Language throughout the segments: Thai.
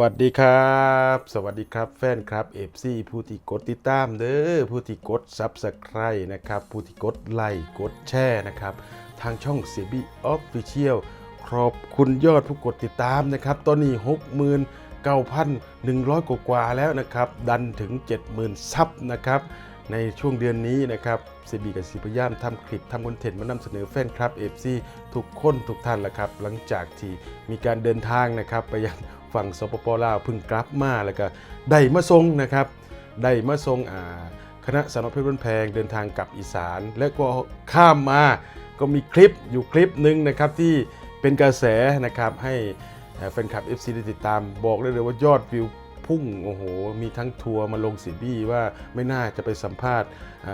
วัสดีครับ สวัสดีครับแฟนครับเอฟซีผู้ที่กดติดตามเด้อผู้ที่กดซับสไครต์นะครับ ผู้ที่กดไลค์กดแชร์นะครับ ทางช่องเสียบีออฟฟิเชียลขอบคุณยอดผู้กดติดตามนะครับ ตอนนี้69,100กว่ากว่าแล้วนะครับ ดันถึง70,000ซับนะครับในช่วงเดือนนี้นะครับเซบีกับสิพยายามทำคลิปทำคอนเทนต์มานำเสนอแฟนคลับ FC ทุกคนทุกท่านละครับ หลังจากที่มีการเดินทางนะครับไปยัง ฝั่งสปปลาวพิ่งกลับมาแล้วก็ได้มาทรงนะครับได้มาทรงอ่าคณะสารพัดเพชรบนแพงเดินทางกลับอีสาน และก็ข้ามมาก็มีคลิปอยู่คลิปหนึ่งนะครับที่เป็นกระแสนะครับให้แฟนคลับ FC ได้ติดตามบอกได้เลยว่ายอดวิวพุ่งโอ้โห มีทั้งทัวร์มาลงสีบี้ว่าไม่น่าจะไปสัมภาษณ์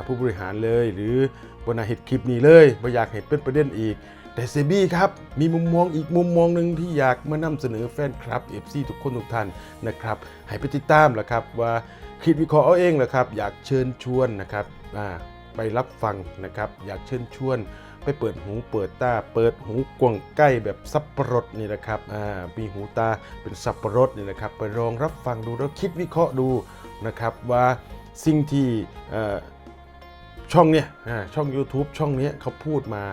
ผู้บริหารเลย หรือบนาเห็นคลิปนี้เลยไม่อยากเห็นเป็นประเด็นอีก แต่เซบี้ครับ มีมุมมองอีกมุมมองหนึ่งที่อยากมานำเสนอแฟนคลับ FC ทุกคนทุกท่านนะครับให้ไปติดตามแหละครับว่าคิดวิเคราะห์เอาเองแหละครับ อยากเชิญชวนนะครับไปรับฟังนะครับ อยากเชิญชวนไปเปิดหูเปิดตา เปิดหูกวางใกล้แบบสับปะรดนี่นะครับมีหูตาเป็นสับปะรดนี่นะครับ ไปลองรับฟังดูแล้วคิดวิเคราะห์ดูนะครับว่าสิ่งที่ช่องเนี้ยช่อง YouTube ช่องเนี้ยเขาพูดมา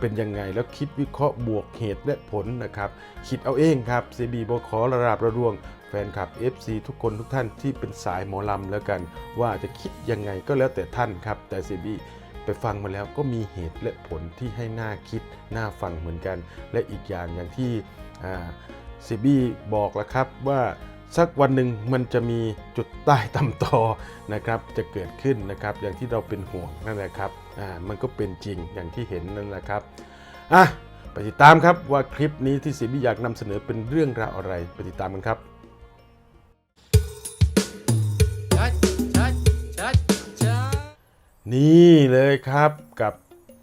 เป็นยังไงแล้วคิดวิเคราะห์บวกเหตุและผลนะครับคิดเอาเองครับ CB บขอระราบระรวงแฟนคลับ FC ทุกคนทุกท่านที่เป็นสายหมอลำแล้วกัน ว่าจะคิดยังไงก็แล้วแต่ท่านครับ แต่ CB ไปฟังมาแล้วก็มีเหตุและผลที่ให้น่าคิดน่าฟังเหมือนกัน และอีกอย่างอย่างที่เซบีบอกแล้วครับว่า สักวันหนึ่งมันจะมีจุดใต้ตำตอนะครับจะเกิดขึ้นนะครับอย่างที่เราเป็นห่วงนั่นแหละครับอ่ามันก็เป็นจริงอย่างที่เห็นนั่นแหละครับอะไปติดตามครับว่าคลิปนี้ที่ซีบีอยากนำเสนอเป็นเรื่องราวอะไรไปติดตามกันครับชัดชัดชัดชัดนี่เลยครับกับ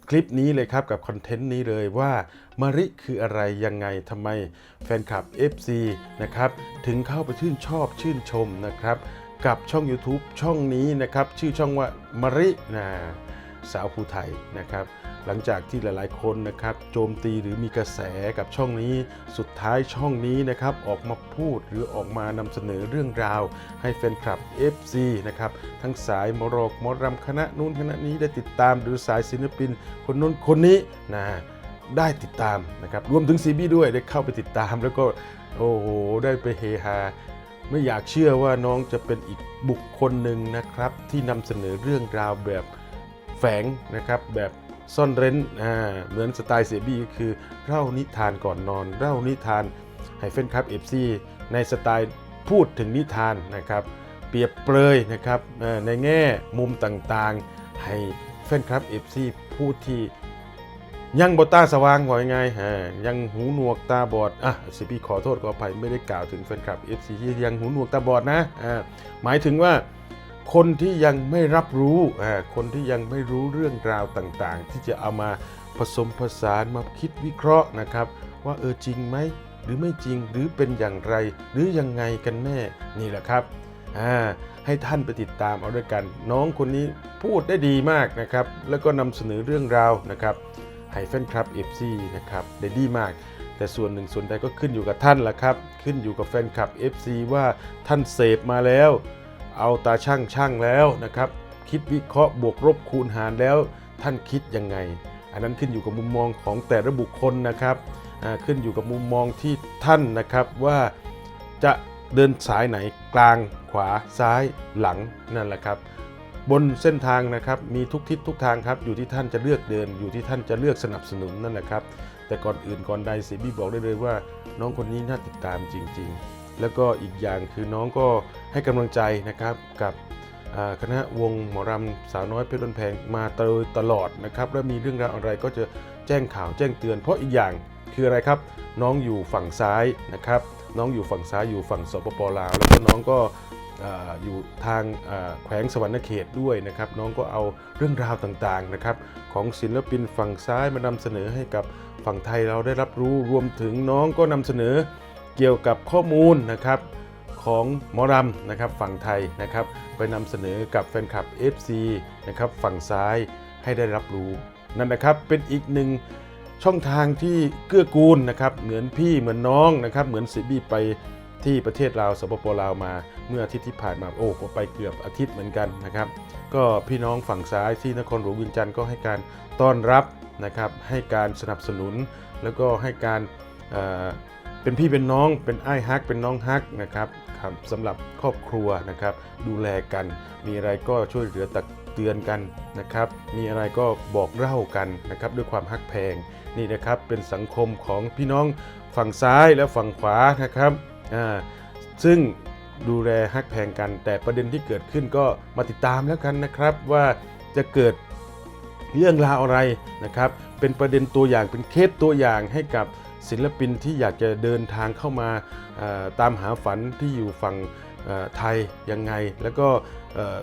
คลิปนี้เลยครับกับคอนเทนต์นี้เลยว่ามาริคืออะไรยังไงทำไมแฟนคลับ FC นะครับถึงเข้าไปชื่นชอบชื่นชมนะครับ กับช่อง YouTube ช่องนี้นะครับ ชื่อช่องว่ามารินะ สาวภูไทยนะครับ หลังจากที่หลายๆคนนะครับโจมตีหรือมีกระแสกับช่องนี้ สุดท้ายช่องนี้นะครับออกมาพูดหรือออกมานำเสนอเรื่องราว ให้แฟนคลับ FC นะครับทั้งสายมรอกมรำคณะนู้นคณะนี้ได้ติดตามหรือสายศิลปินคนนู้นคนนี้นะได้ติดตามนะครับรวมถึงซีบีด้วยได้เข้าไปติดตาม แล้วก็โอ้โหได้ไปเฮฮาไม่อยากเชื่อว่าน้องจะเป็นอีกบุคคลหนึ่งนะครับ ที่นำเสนอเรื่องราวแบบ แฝงนะครับแบบซ่อนเร้นเหมือนสไตล์เสียบี้ก็คือเล่านิทานก่อนนอนเล่านิทานให้แฟนคลับเอฟซีในสไตล์พูดถึงนิทานนะครับ เปรียบเปรยนะครับในแง่มุมต่างๆ ให้แฟนคลับ FC พูดที่ยังบตาสว่างว่ายังไงฮะยังหูหนวกตาบอดอะสิพี่ขอโทษขออภัยไม่ได้กล่าวถึงแฟนคลับ FC ที่ยังหูหนวกตาบอดนะอ่าหมายถึงว่า คนที่ยังไม่รับรู้อ่าคนที่ยังไม่รู้เรื่องราวต่างๆ ที่จะเอามาผสมผสานมาคิดวิเคราะห์นะครับ ว่าเออจริงไหมหรือไม่จริงหรือเป็นอย่างไร หรือยังไงกันแน่นี่แหละครับอ่าให้ท่านไปติดตามเอาด้วยกัน น้องคนนี้พูดได้ดีมากนะครับ แล้วก็นำเสนอเรื่องราวนะครับให้แฟนคลับ FC นะครับได้ดีมาก แต่ส่วนหนึ่งส่วนใดก็ขึ้นอยู่กับท่านละครับ ขึ้นอยู่กับแฟนคลับ FC ว่าท่านเสพมาแล้ว เอาตาช่างช่างแล้วนะครับ คิดวิเคราะห์บวกลบคูณหารแล้วท่านคิดยังไง อันนั้นขึ้นอยู่กับมุมมองของแต่ละบุคคลนะครับอ่าขึ้นอยู่กับมุมมองที่ท่านนะครับว่าจะเดินสายไหนกลางขวาซ้ายหลังนั่นแหละครับ บนเส้นทางนะครับมีทุกทิศทุกทางครับอยู่ที่ท่านจะเลือกเดิน อยู่ที่ท่านจะเลือกสนับสนุนนั่นแหละครับ แต่ก่อนอื่นก่อนใดสีบี้บอกได้เลยว่า น้องคนนี้น่าติดตามจริง ๆ แล้วก็อีกอย่างคือน้องก็ให้กำลังใจนะครับกับคณะวงหมอรำสาวน้อยเพชรบ้นแพงมาโดยตลอดนะครับและมีเรื่องราวอะไรก็จะแจ้งข่าวแจ้งเตือน เพราะอีกอย่างคืออะไรครับ น้องอยู่ฝั่งซ้ายนะครับ น้องอยู่ฝั่งซ้ายอยู่ฝั่งสปปลาวแล้วก็น้องก็อ่าอยู่ทางแขวงสวรรณเขตด้วยนะครับ น้องก็เอาเรื่องราวต่างๆนะครับของศิลปินฝั่งซ้ายมานำเสนอให้กับฝั่งไทยเราได้รับรู้รวมถึงน้องก็นำเสนอ เกี่ยวกับข้อมูลนะครับของหมอรำนะครับฝั่งไทยนะครับไปนำเสนอกับแฟนคลับ FC นะครับฝั่งซ้ายให้ได้รับรู้นั่นนะครับเป็นอีกหนึ่งช่องทางที่เกื้อกูลนะครับเหมือนพี่เหมือนน้องนะครับเหมือนสิบี้ไปที่ประเทศลาวสปปลาวมา เมื่ออาทิตย์ที่ผ่านมาโอ้ก็ไปเกือบอาทิตย์เหมือนกันนะครับ ก็พี่น้องฝั่งซ้ายที่นครหลวงวียงจันทร์ก็ให้การต้อนรับนะครับให้การสนับสนุน แล้วก็ให้การ เป็นพี่เป็นน้องเป็นไอ้ฮักเป็นน้องฮักนะครับครับสำหรับครอบครัวนะครับ ดูแลกัน มีอะไรก็ช่วยเหลือตักเตือนกันนะครับ มีอะไรก็บอกเล่ากันนะครับด้วยความฮักแพงนี่นะครับเป็นสังคมของพี่น้องฝั่งซ้ายและฝั่งขวานะครับอ่าซึ่งดูแลฮักแพงกัน แต่ประเด็นที่เกิดขึ้นก็มาติดตามแล้วกันนะครับว่าจะเกิดเรื่องราวอะไรนะครับ เป็นประเด็นตัวอย่างเป็นเคสตัวอย่างให้กับ ศิลปินที่อยากจะเดินทางเข้ามาตามหาฝันที่อยู่ฝั่งไทยยังไง แล้วก็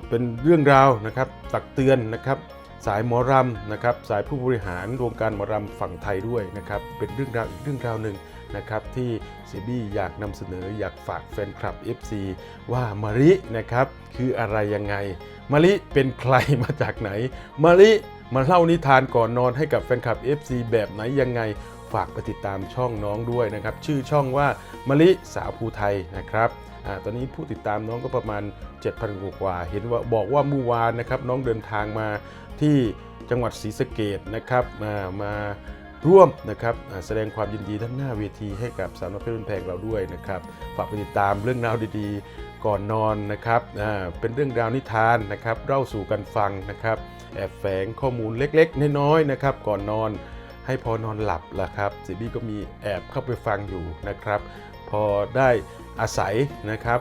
เป็นเรื่องราวนะครับตักเตือนนะครับสายหมอรำนะครับสายผู้บริหารวงการหมอรำฝั่งไทยด้วยนะครับเป็นเรื่องราวอีกเรื่องราวหนึ่งนะครับที่เซบี้อยากนำเสนออยากฝากแฟนคลับ FC ว่ามารินะครับคืออะไรยังไงมะลิเป็นใครมาจากไหนมะลิมาเล่านิทานก่อนนอนให้กับแฟนคลับ FC แบบไหนยังไง ฝากไปติดตามช่องน้องด้วยนะครับ ชื่อช่องว่ามะลิสาวภูไทยนะครับอตอนนี้ผู้ติดตามน้องก็ประมาณ 7,000 กว่า เห็นว่าบอกว่าเมื่อวานนะครับน้องเดินทางมาที่จังหวัดศรีสะเกดนะครับมามาร่วมนะครับแสดงความยินดีด้านหน้าเวทีให้กับสาวน้อยเพชรบุญแพงเราด้วยนะครับฝากไปติดตามเรื่องราวดีๆ ก่อนนอนนะครับเป็นเรื่องราวนิทานนะครับเล่าสู่กันฟังนะครับ แอบแฝงข้อมูลเล็กๆ น้อยๆนะครับก่อนนอน ให้พอนอนหลับละครับซีบี้ก็มีแอบเข้าไปฟังอยู่นะครับ พอได้อาศัยนะครับ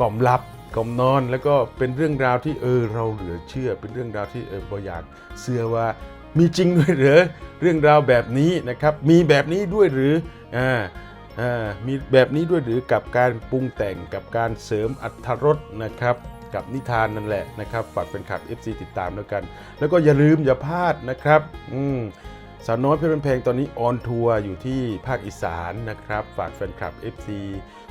กล่อมหลับกล่อมนอนแล้วก็เป็นเรื่องราวที่เออเราเหลือเชื่อ เป็นเรื่องราวที่เออบอยากเชื่อว่ามีจริงด้วยหรือเรื่องราวแบบนี้นะครับ มีแบบนี้ด้วยหรืออ่าอ่ามีแบบนี้ด้วยหรือกับการปรุงแต่งกับการเสริมอัตรสนะครับ กับนิทานนั่นแหละนะครับฝากเป็นขับ FC ติดตามแล้วกัน แล้วก็อย่าลืมอย่าพลาดนะครับ อืม สาวน้อยเพชรบันเพลงตอนนี้ออนทัวร์อยู่ที่ภาคอีสานนะครับ ฝากแฟนคลับ FC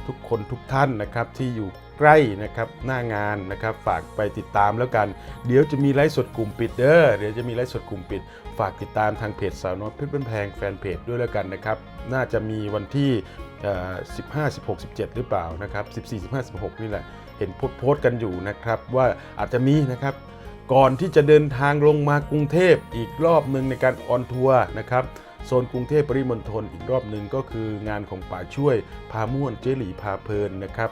ทุกคนทุกท่านนะครับที่อยู่ใกล้นะครับหน้างานนะครับ ฝากไปติดตามแล้วกัน เดี๋ยวจะมีไลฟ์สดกลุ่มปิดเด้อเดี๋ยวจะมีไลฟ์สดกลุ่มปิด ฝากติดตามทางเพจสาวน้อยเพชรบันแพงแฟนเพจด้วยแล้วกันนะครับ น่าจะมีวันที่15 16 17 หรือเปล่านะครับ 14 15 16 นี่แหละ เห็นโพสต์กันอยู่นะครับ ว่าอาจจะมีนะครับ ก่อนที่จะเดินทางลงมากรุงเทพอีกรอบหนึ่งในการออนทัวร์นะครับโซนกรุงเทพปริมณฑลอีกรอบหนึ่งก็คืองานของป่าช่วย พาม่วนเจหลีพาเพลินนะครับ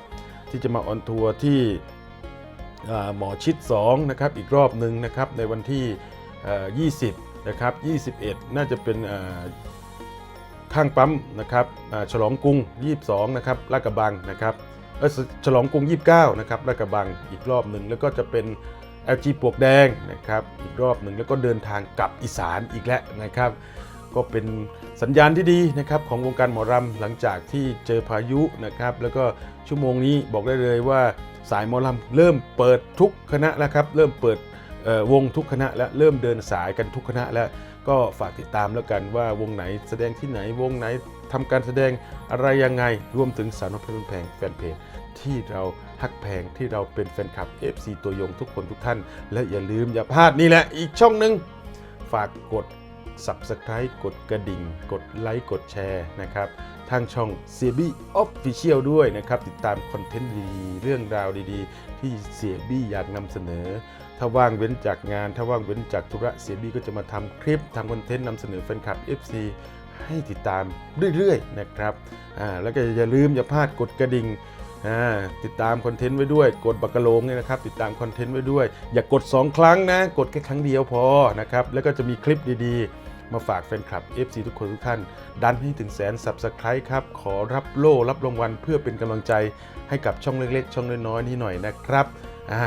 ที่จะมาออนทัวร์ที่หมอชิด2นะครับอีกรอบหนึ่งนะครับในวันที่ 20นะครับ21 น่าจะเป็นข้างปั๊มนะครับฉลองกรุง 22นะครับลาดกระบังนะครับฉลองกรุง 29นะครับลาดกระบังอีกรอบหนึ่งแล้วก็จะเป็น LG ปลวกแดงนะครับอีกรอบหนึ่งแล้วก็เดินทางกลับอีสานอีกแล้วนะครับ ก็เป็นสัญญาณที่ดีนะครับของวงการหมอรำหลังจากที่เจอพายุนะครับ แล้วก็ชั่วโมงนี้บอกได้เลยว่าสายหมอรำเริ่มเปิดทุกคณะแล้วครับ เริ่มเปิดวงทุกคณะและเริ่มเดินสายกันทุกคณะแล้วก็ฝากติดตามแล้วกันว่าวงไหนแสดงที่ไหนวงไหนทำการแสดงอะไรยังไงรวมถึงสารนพเพลนแพงแฟนเพจ ที่เราฮักแพงที่เราเป็นแฟนคลับ FC ตัวยงทุกคนทุกท่าน และอย่าลืมอย่าพลาดนี่แหละอีกช่องหนึ่งฝากกด Subscribe กดกระดิ่ง กดไลค์ กดแชร์นะครับ ทางช่อง c ียบี้ออฟฟิเชียลด้วยนะครับ ติดตามคอนเทนต์ดีๆ เรื่องราวดีๆ ที่เสียบี้อยากนำเสนอ ถ้าว่างเว้นจากงาน ถ้าว่างเว้นจากธุระเสียบี้ก็จะมาทำคลิปทำคอนเทนต์นำเสนอแฟนคลับ FC ให้ติดตามเรื่อยๆนะครับ อ่า แล้วก็อย่าลืมอย่าพลาดกดกระดิ่ง ติดตามคอนเทนต์ไว้ด้วย กดบักกะโลงเนี่ยนะครับ ติดตามคอนเทนต์ไว้ด้วย อย่ากกด 2 ครั้งนะ กดแค่ครั้งเดียวพอนะครับ แล้วก็จะมีคลิปดีๆ มาฝากแฟนคลับ FC ทุกคนทุกท่าน ดันให้ถึงแสนสับสไคร b e ครับ ขอรับโล่รับรางวัลเพื่อเป็นกำลังใจให้กับช่องเล็กๆ ช่องน้อยๆนี้หน่อยนะครับอ่า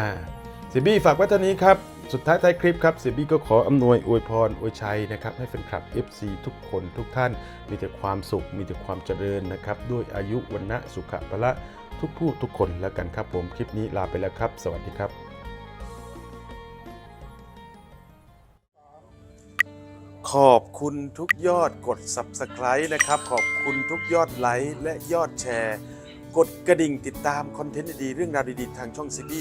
เสีบี้ฝากไว้เท่านี้ครับ สุดท้ายท้ายคลิปครับเสียบี้ก็ขออำนวยอวยพรอวยชัยนะครับให้แฟนคลับ FC ทุกคนทุกท่าน มีแต่ความสุข มีแต่ความเจริญนะครับ ด้วยอายุวันนะสุขะพละทุกผู้ทุกคนแล้วกันครับผมคลิปนี้ลาไปแล้วครับ สวัสดีครับ ขอบคุณทุกยอดกด Subscribe นะครับ ขอบคุณทุกยอดไลค์และยอดแชร์ กดกระดิ่งติดตามคอนเทนต์ดีๆเรื่องราวดีๆทางช่องซีบี